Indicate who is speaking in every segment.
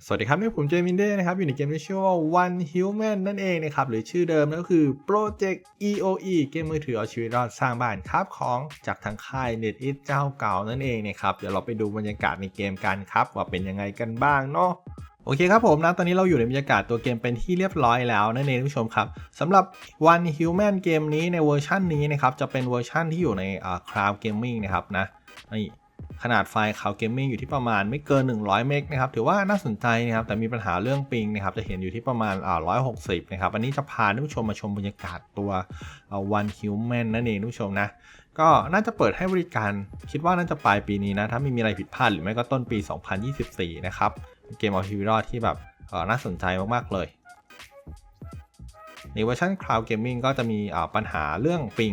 Speaker 1: สวัสดีครับนี่ผมเจมินเด้นะครับ อยู่ในเกมที่ชื่อว่า One Human นั่นเองนะครับ หรือชื่อเดิมก็คือ Project EOE เกมมือถือเอาชีวิตรอดสร้างบ้านครับของจากทางค่าย NetEase เจ้าเก่านั่นเองนะครับ เดี๋ยวเราไปดูบรรยากาศในเกมกันครับ ว่าเป็นยังไงกันบ้างเนาะโอเคครับผมนะตอนนี้เราอยู่ในบรรยากาศตัวเกมเป็นที่เรียบร้อยแล้วนั่นเองท่านผู้ชมครับสำหรับ One Human เกมนี้ในเวอร์ชันนี้นะครับจะเป็นเวอร์ชันที่อยู่ในอ่า Cloud Gaming นะครับนะนี่ ขนาดไฟล์ Cloud Gaming อยู่ที่ประมาณไม่เกิน 100 เมกนะครับถือว่าน่าสนใจนะครับแต่มีปัญหาเรื่องปิงนะครับจะเห็นอยู่ที่ประมาณอ่า160 นะครับ อันนี้จะพาท่านผู้ชมมาชมบรรยากาศตัวอ่า One Human นั่นเองท่านผู้ชมนะก็น่าจะเปิดให้บริการคิดว่าน่าจะปลายปีนี้นะ ถ้าไม่มีอะไรผิดพลาดหรือไม่ก็ต้นปี 2024 นะครับเป็นเกมเอาชีวิตรอดที่แบบน่าสนใจมาก ๆ เลยในเวอร์ชัน Cloud Gaming ก็จะมีปัญหาเรื่องปิง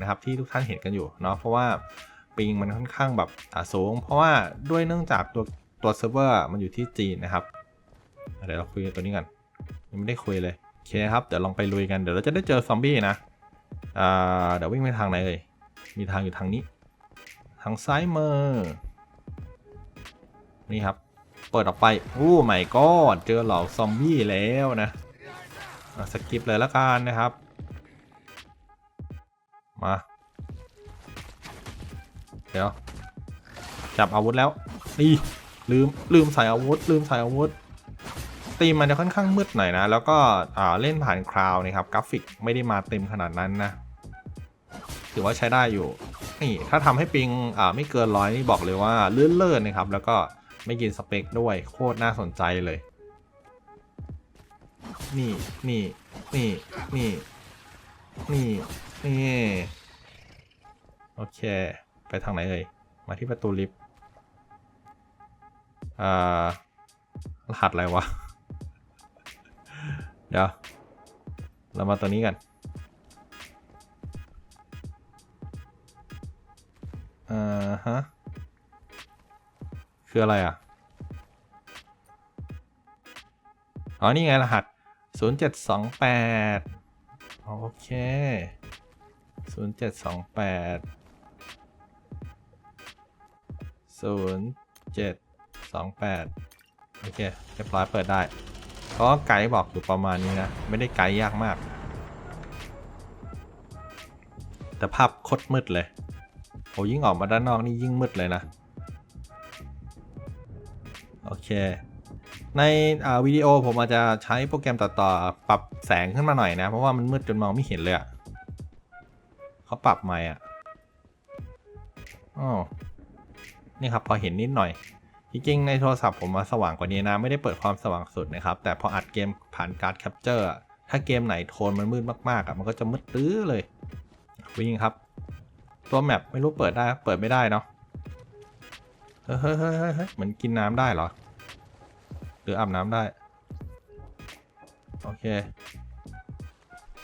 Speaker 1: นะครับที่ทุกท่านเห็นกันอยู่เนาะเพราะว่า ปิงมันค่อนข้างแบบอาสูง เพราะว่าด้วยเนื่องจากตัวตัวเซิร์ฟเวอร์มันอยู่ที่จีนนะครับเดี๋ยวเราคุยกันตัวนี้กันยังไม่ได้คุยเลยโอเคครับเดี๋ยวลองไปลุยกันเดี๋ยวเราจะได้เจอซอมบี้นะอ่าเดี๋ยววิ่งไปทางไหนเลยมีทางอยู่ทางนี้ ทางซ้ายมือนี่ครับ เปิดออกไปโอ้ไม่ก็เจอเหล่าซอมบี้แล้วนะสกิปเลยละกันนะครับ มา ดี๋ยว จับอาวุธแล้วนี่ลืมลืมใส่อาวุธ ลืมใส่อาวุธตีมมันจะค่อนข้างมืดหน่อยนะ แล้วก็อ่าเล่นผ่านคราวนะครับกราฟิกไม่ได้มาเต็มขนาดนั้นนะ ถือว่าใช้ได้อยู่นี่ถ้าทำให้ปิงอ่าไม่เกินร้อยนี่บอกเลยว่าเลื่อนเลื่อนนะครับ แล้วก็ไม่กินสเปคด้วยโคตรน่าสนใจเลย นี่นี่นี่นี่นี่นี่โอเค ไปทางไหนเอ่ย มาที่ประตูลิฟต์อ่ารหัสอะไรวะ เดี๋ยว เรามาตัวนี้กันอ่าฮะ คืออะไรอะ อ๋อ นี่ไงรหัส 0728 โอเค 0728 0728โอเคเรียบร้อยเปิดได้เพราะไกด์บอกอยู่ประมาณนี้นะ ไม่ได้ไกด์ยากมาก แต่ภาพโคตรมืดเลยโอ้ยิ่งออกมาด้านนอกนี่ยิ่งมืดเลยนะ โอเค ในวิดีโอผมอาจจะใช้โปรแกรมตัดต่อปรับแสงขึ้นมาหน่อยนะ เพราะว่ามันมืดจนมองไม่เห็นเลยอะ่ะเขาปรับใหม่อะอ๋อ นี่ครับพอเห็นนิดหน่อย จริงๆในโทรศัพท์ผมมาสว่างกว่านี้นะ ไม่ได้เปิดความสว่างสุดนะครับ แต่พออัดเกมผ่านการ์ดแคปเจอร์ถ้าเกมไหนโทนมันมืดมากๆอะมันก็จะมืดตื้อเลยวิ่งครับ ตัวแมปไม่รู้เปิดได้เปิดไม่ได้เนาะเฮ้ยเฮ้ยเฮ้ยเฮ้ยเหมือนกินน้ำได้เหรอ หรืออาบน้ำได้ โอเค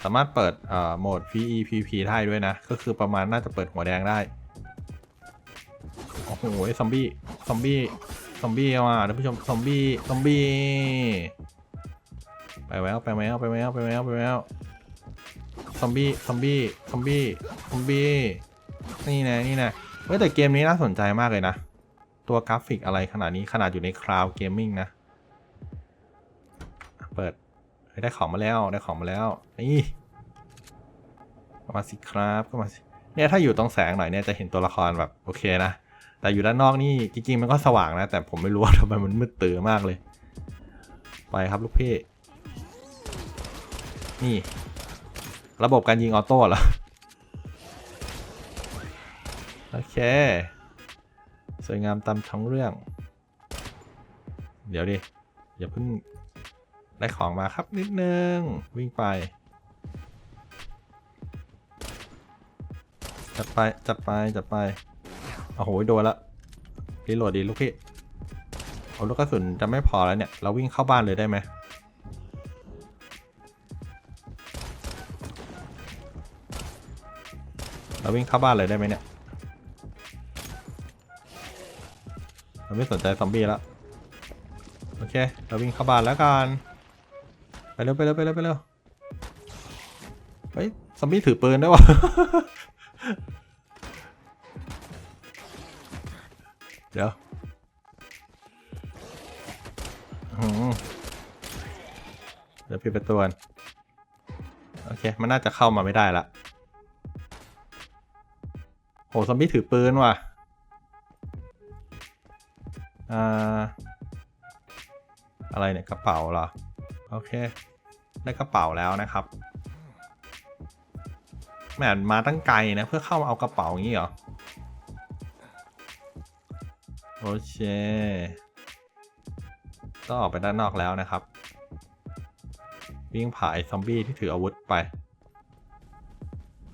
Speaker 1: สามารถเปิดโหมด PEPP ได้ด้วยนะ ก็คือประมาณน่าจะเปิดหัวแดงได้ โอ้โหซอมบี้ ซอมบี้ ซอมบี้มาท่านผู้ชม ซอมบี้ ซอมบี้ ไปแล้ว ไปแล้ว ไปแล้ว ไปแล้ว ไปแล้ว ซอมบี้ ซอมบี้ ซอมบี้ ซอมบี้ นี่นะนี่นะเฮ้ยแต่เกมนี้น่าสนใจมากเลยนะ ตัวกราฟิกอะไรขนาดนี้ขนาดอยู่ในคลาวด์เกมมิ่งนะ เปิดได้ของมาแล้ว ได้ของมาแล้ว นี่มาสิครับ ก็มาสิเนี่ยถ้าอยู่ตรงแสงหน่อยเนี่ยจะเห็นตัวละครแบบโอเคนะ แต่อยู่ด้านนอกนี่จริงๆมันก็สว่างนะ แต่ผมไม่รู้ว่าทำไมมันมืดตื่อมากเลย ไปครับลูกพี่ นี่ ระบบการยิงออโต้เหรอ โอเค สวยงามตามท้องเรื่อง เดี๋ยวดิ อย่าเพิ่งได้ของมาครับนิดนึง วิ่งไป จัดไป จัดไป จัดไป โอ้โหโดนละรีโหลดดีลูกพี่โอ้ลูกกระสุนจะไม่พอแล้วเนี่ย เราวิ่งเข้าบ้านเลยได้ไหมเราวิ่งเข้าบ้านเลยได้ไหมเนี่ยเราไม่สนใจซอมบี้แล้วโอเค เราวิ่งเข้าบ้านแล้วกันไปเร็วไปเร็วไปเร็วไปเร็วเฮ้ยซอมบี้ถือปืนได้วะ เดี๋ยวเดี๋ยวปิดประตูนโอเค มันน่าจะเข้ามาไม่ได้ละโหซอมบี้ถือปืนว่ะ อ่า อะไรเนี่ย กระเป๋าเหรอ โอเค ได้กระเป๋าแล้วนะครับแหมมาตั้งไกลนะ เพื่อเข้ามาเอากระเป๋าอย่างนี้เหรอ โอเค ต้องออกไปด้านนอกแล้วนะครับ วิ่งผ่ายซอมบี้ที่ถืออาวุธไป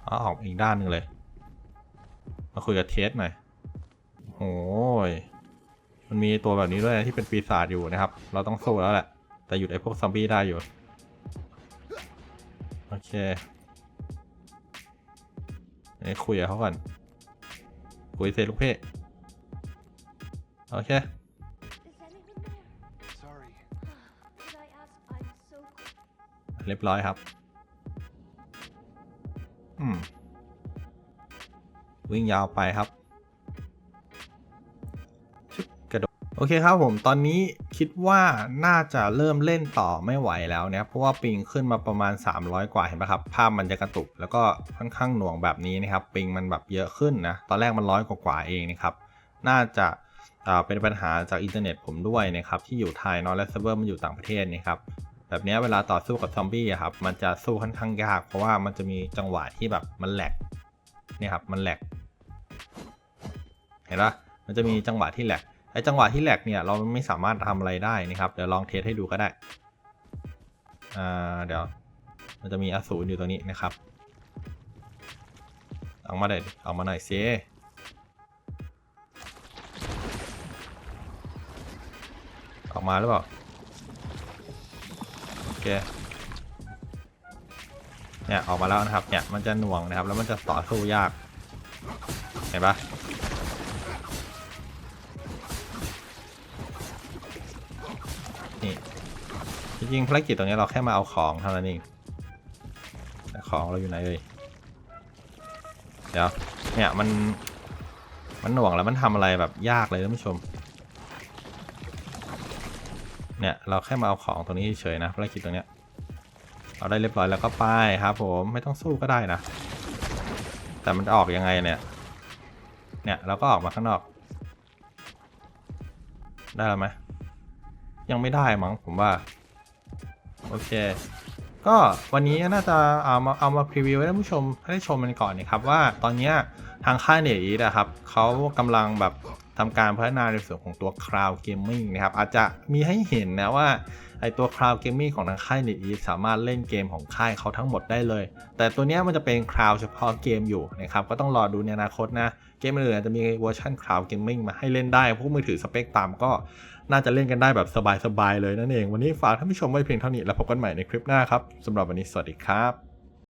Speaker 1: เอาออกอีกด้านหนึ่งเลย มาคุยกับเทสหน่อยโอ้ยมันมีตัวแบบนี้ด้วยนะที่เป็นปีศาจอยู่นะครับ เราต้องสู้แล้วแหละ แต่หยุดไอ้พวกซอมบี้ได้อยู่ โอเคเอ้ยคุยกับเขาก่อน คุยเสร็จลูกเพ่ โอเค
Speaker 2: Is anyone there?
Speaker 3: Sorry.
Speaker 2: Could I ask? I'm so.
Speaker 1: เรียบร้อยครับ อืม วิ่งยาวไปครับชึบกระโดดโอเคครับผมตอนนี้คิดว่าน่าจะเริ่มเล่นต่อไม่ไหวแล้วเนี่ยเพราะว่าปิงขึ้นมาประมาณ 300 กว่าเห็นปะครับ ภาพมันจะกระตุก แล้วก็ค่อนข้างหน่วงแบบนี้นะครับ ปิงมันแบบเยอะขึ้นนะ ตอนแรกมันร้อยกว่าๆเองนะครับ น่าจะอ่า เป็นปัญหาจากอินเทอร์เน็ตผมด้วยนะครับที่อยู่ไทยเนาะและเซิร์ฟเวอร์มันอยู่ต่างประเทศนะครับแบบนี้เวลาต่อสู้กับซอมบี้ครับมันจะสู้ค่อนข้างยาก เพราะว่ามันจะมีจังหวะที่แบบมันแหลกเนี่ยครับมันแหลกเห็นปะมันจะมีจังหวะที่แหลกไอ้จังหวะที่แหลกเนี่ยเราไม่สามารถทำอะไรได้นะครับ เดี๋ยวลองเทสให้ดูก็ได้อ่าเดี๋ยว มันจะมีอสูรอยู่ตรงนี้นะครับเอามาเลยเอามาหน่อยสิ ออกมาหรือเปล่า โอเค เนี่ยออกมาแล้วนะครับ เนี่ยมันจะหน่วงนะครับ แล้วมันจะต่อสู้ยาก เห็นปะนี่ จริงๆภารกิจตรงนี้เราแค่มาเอาของเท่านั้นเองแต่ของเราอยู่ไหนเลยเดี๋ยว เนี่ยมัน มันหน่วงแล้วมันทำอะไรแบบยากเลยท่านผู้ชม เนี่ยเราแค่มาเอาของตรงนี้เฉยนะภารกิจตรงเนี้ยเอาได้เรียบร้อยแล้วก็ไปครับผมไม่ต้องสู้ก็ได้นะ แต่มันจะออกยังไงเนี่ยเนี่ยเราก็ออกมาข้างนอก ได้แล้วไหมยังไม่ได้มั้งผมว่า โอเค ก็วันนี้น่าจะเอามาเอามาพรีวิวให้ท่านผู้ชมให้ได้ชมกันก่อนนะครับว่าตอนนี้ทางค่ายเนอีนะครับเขากำลังแบบ ทำการพัฒนาในส่วนของตัว Cloud Gaming นะครับ อาจจะมีให้เห็นนะว่าไอตัว Cloud Gaming ของทางค่ายเนอีสามารถเล่นเกมของค่ายเขาทั้งหมดได้เลย แต่ตัวเนี้ยมันจะเป็น Cloud เฉพาะเกมอยู่นะครับ ก็ต้องรอดูในอนาคตนะ เกมอื่นอจะมีเวอร์ชัน Cloud Gaming มาให้เล่นได้ พวกมือถือสเปคต่ำก็น่าจะเล่นกันได้แบบสบายๆเลยนั่นเอง วันนี้ฝากท่านผู้ชมไว้เพียงเท่านี้แล้วพบกันใหม่ในคลิปหน้าครับสำหรับวันนี้สวัสดีครับ